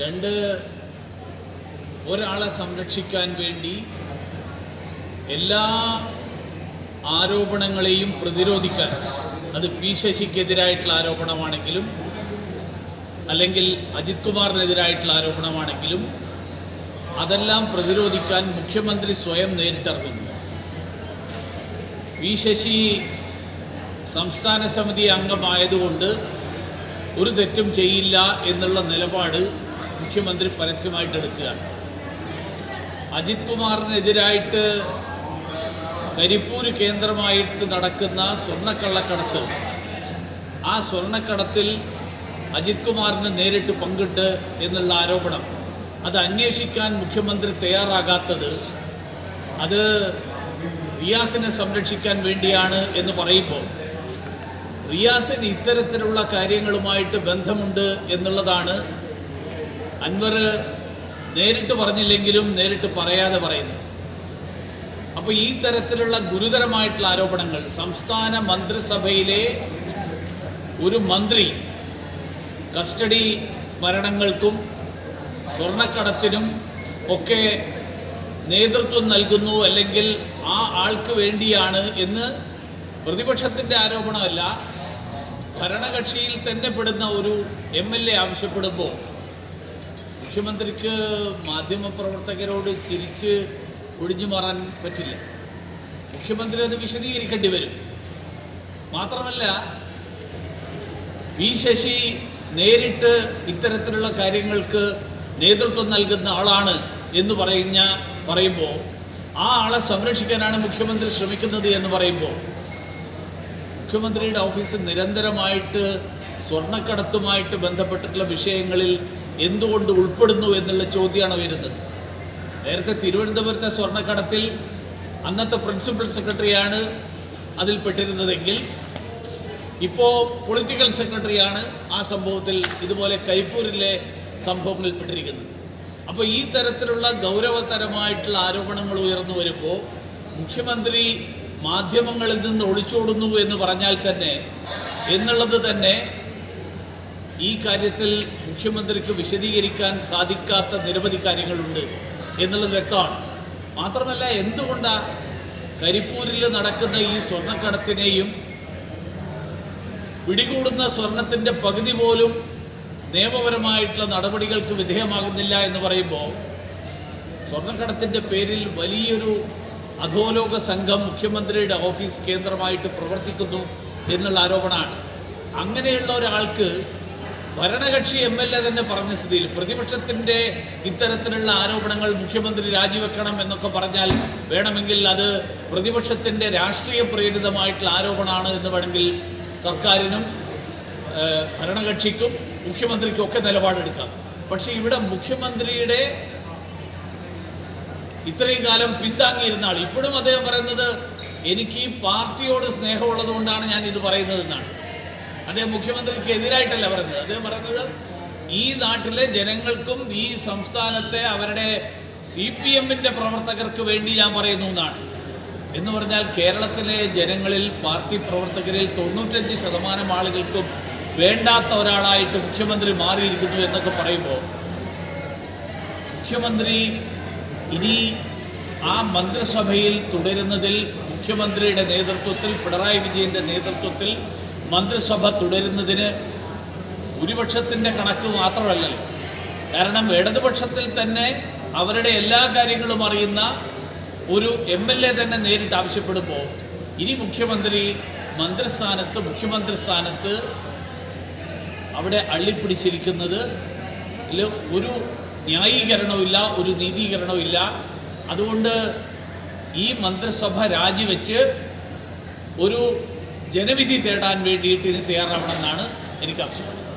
രണ്ട് ഒരാളെ സംരക്ഷിക്കാൻ വേണ്ടി എല്ലാ ആരോപണങ്ങളെയും പ്രതിരോധിക്കാൻ അത് പി ശശിക്കെതിരായിട്ടുള്ള ആരോപണമാണെങ്കിലും അല്ലെങ്കിൽ അജിത് കുമാറിനെതിരായിട്ടുള്ള ആരോപണമാണെങ്കിലും അതെല്ലാം പ്രതിരോധിക്കാൻ മുഖ്യമന്ത്രി സ്വയം നേരിട്ടിറങ്ങുന്നു. പി ശശി സംസ്ഥാന സമിതി അംഗമായതുകൊണ്ട് ഒരു തെറ്റും ചെയ്യില്ല എന്നുള്ള നിലപാട് മുഖ്യമന്ത്രി പരസ്യമായിട്ട് എടുക്കുകയാണ് അജിത് കുമാറിനെതിരായിട്ട് കരിപ്പൂര് കേന്ദ്രമായിട്ട് നടക്കുന്ന സ്വർണക്കള്ളക്കടത്ത്. ആ സ്വർണക്കടത്തിൽ അജിത് കുമാറിന് നേരിട്ട് പങ്കിട്ട് എന്നുള്ള ആരോപണം. അത് അന്വേഷിക്കാൻ മുഖ്യമന്ത്രി തയ്യാറാകാത്തത് അത് റിയാസിനെ സംരക്ഷിക്കാൻ വേണ്ടിയാണ് എന്ന് പറയുമ്പോൾ റിയാസിന് ഇത്തരത്തിലുള്ള കാര്യങ്ങളുമായിട്ട് ബന്ധമുണ്ട് എന്നുള്ളതാണ് അൻവർ നേരിട്ട് പറഞ്ഞില്ലെങ്കിലും നേരിട്ട് പറയാതെ പറയുന്നു. അപ്പോൾ ഈ തരത്തിലുള്ള ഗുരുതരമായിട്ടുള്ള ആരോപണങ്ങൾ സംസ്ഥാന മന്ത്രിസഭയിലെ ഒരു മന്ത്രി കസ്റ്റഡി മരണങ്ങൾക്കും സ്വർണക്കടത്തിനും ഒക്കെ നേതൃത്വം നൽകുന്നു അല്ലെങ്കിൽ ആ ആൾക്ക് വേണ്ടിയാണ് എന്ന് പ്രതിപക്ഷത്തിന്റെ ആരോപണമല്ല ഭരണകക്ഷിയിൽ തന്നെ പെടുന്ന ഒരു എം എൽ എ ആവശ്യപ്പെടുമ്പോൾ മുഖ്യമന്ത്രിക്ക് മാധ്യമപ്രവർത്തകരോട് ചിരിച്ച് ഒഴിഞ്ഞു മാറാൻ പറ്റില്ല. മുഖ്യമന്ത്രി അത് വിശദീകരിക്കേണ്ടി വരും. മാത്രമല്ല വി ശശി നേരിട്ട് ഇത്തരത്തിലുള്ള കാര്യങ്ങൾക്ക് നേതൃത്വം നൽകുന്ന ആളാണ് എന്ന് പറയുന്ന പറയുമ്പോൾ ആ ആളെ സംരക്ഷിക്കാനാണ് മുഖ്യമന്ത്രി ശ്രമിക്കുന്നത് എന്ന് പറയുമ്പോൾ മുഖ്യമന്ത്രിയുടെ ഓഫീസ് നിരന്തരമായിട്ട് സ്വർണക്കടത്തുമായിട്ട് ബന്ധപ്പെട്ടിട്ടുള്ള വിഷയങ്ങളിൽ എന്തുകൊണ്ട് ഉൾപ്പെടുന്നു എന്നുള്ള ചോദ്യമാണ് വരുന്നത്. നേരത്തെ തിരുവനന്തപുരത്തെ സ്വർണക്കടത്തിൽ അന്നത്തെ പ്രിൻസിപ്പൽ സെക്രട്ടറിയാണ് അതിൽ പെട്ടിരുന്നതെങ്കിൽ ഇപ്പോൾ പൊളിറ്റിക്കൽ സെക്രട്ടറിയാണ് ആ സംഭവത്തിൽ ഇതുപോലെ കരിപ്പൂരിലെ സംഭവങ്ങളിൽ പെട്ടിരിക്കുന്നത്. അപ്പോൾ ഈ തരത്തിലുള്ള ഗൗരവതരമായിട്ടുള്ള ആരോപണങ്ങൾ ഉയർന്നു വരുമ്പോൾ മുഖ്യമന്ത്രി മാധ്യമങ്ങളിൽ നിന്ന് ഒളിച്ചോടുന്നു എന്ന് പറഞ്ഞാൽ തന്നെ എന്നുള്ളത് തന്നെ ഈ കാര്യത്തിൽ മുഖ്യമന്ത്രിക്ക് വിശദീകരിക്കാൻ സാധിക്കാത്ത നിരവധി കാര്യങ്ങളുണ്ട് എന്നുള്ളത് വ്യക്തമാണ്. മാത്രമല്ല എന്തുകൊണ്ടാണ് കരിപ്പൂരിൽ നടക്കുന്ന ഈ സ്വർണക്കടത്തിനെയും പിടികൂടുന്ന സ്വർണത്തിന്റെ പകുതി പോലും നിയമപരമായിട്ടുള്ള നടപടികൾക്ക് വിധേയമാകുന്നില്ല എന്ന് പറയുമ്പോൾ സ്വർണക്കടത്തിന്റെ പേരിൽ വലിയൊരു അധോലോക സംഘം മുഖ്യമന്ത്രിയുടെ ഓഫീസ് കേന്ദ്രമായിട്ട് പ്രവർത്തിക്കുന്നു എന്നുള്ള ആരോപണമാണ്. അങ്ങനെയുള്ള ഒരാൾക്ക് ഭരണകക്ഷി എം എൽ എ തന്നെ പറഞ്ഞ സ്ഥിതിയിൽ പ്രതിപക്ഷത്തിന്റെ ഇത്തരത്തിലുള്ള ആരോപണങ്ങൾ മുഖ്യമന്ത്രി രാജിവെക്കണം എന്നൊക്കെ പറഞ്ഞാൽ വേണമെങ്കിൽ അത് പ്രതിപക്ഷത്തിന്റെ രാഷ്ട്രീയ പ്രേരിതമായിട്ടുള്ള ആരോപണമാണ് എന്ന് വേണമെങ്കിൽ സർക്കാരിനും ഭരണകക്ഷിക്കും മുഖ്യമന്ത്രിക്കും ഒക്കെ നിലപാടെടുക്കാം. പക്ഷേ ഇവിടെ മുഖ്യമന്ത്രിയുടെ ഇത്രയും കാലം പിന്താങ്ങിയിരുന്ന ആൾ ഇപ്പോഴും അദ്ദേഹം പറയുന്നത് എനിക്ക് ഈ പാർട്ടിയോട് സ്നേഹമുള്ളത് കൊണ്ടാണ് ഞാൻ ഇത് പറയുന്നത് എന്നാണ് അദ്ദേഹം മുഖ്യമന്ത്രിക്ക് എതിരായിട്ടല്ല പറഞ്ഞത് അദ്ദേഹം പറഞ്ഞത് ഈ നാട്ടിലെ ജനങ്ങൾക്കും ഈ സംസ്ഥാനത്തെ അവരുടെ സി പി എമ്മിന്റെ പ്രവർത്തകർക്ക് വേണ്ടി ഞാൻ പറയുന്നു എന്നാണ്. എന്ന് പറഞ്ഞാൽ കേരളത്തിലെ ജനങ്ങളിൽ പാർട്ടി പ്രവർത്തകരിൽ തൊണ്ണൂറ്റഞ്ച് ശതമാനം ആളുകൾക്കും വേണ്ടാത്ത ഒരാളായിട്ട് മുഖ്യമന്ത്രി മാറിയിരിക്കുന്നു എന്നൊക്കെ പറയുമ്പോൾ മുഖ്യമന്ത്രി ഇനി ആ മന്ത്രിസഭയിൽ തുടരുന്നതിൽ മുഖ്യമന്ത്രിയുടെ നേതൃത്വത്തിൽ പിണറായി വിജയന്റെ നേതൃത്വത്തിൽ മന്ത്രിസഭ തുടരുന്നതിന് ഭൂരിപക്ഷത്തിന്റെ കണക്ക് മാത്രമല്ലല്ലോ. കാരണം ഇടതുപക്ഷത്തിൽ തന്നെ അവരുടെ എല്ലാ കാര്യങ്ങളും അറിയുന്ന ഒരു എം എൽ എ തന്നെ നേരിട്ട് ആവശ്യപ്പെടുമ്പോൾ ഇനി മുഖ്യമന്ത്രി മന്ത്രിസ്ഥാനത്ത് മുഖ്യമന്ത്രി സ്ഥാനത്ത് അവിടെ അള്ളിപ്പിടിച്ചിരിക്കുന്നത് ഒരു ന്യായീകരണമില്ല ഒരു നീതീകരണമില്ല അതുകൊണ്ട് ഈ മന്ത്രിസഭ രാജിവെച്ച് ഒരു ജനവിധി തേടാൻ വേണ്ടിയിട്ട് ഇത് തയ്യാറാവണമെന്നാണ് എനിക്ക് ആവശ്യപ്പെടുന്നത്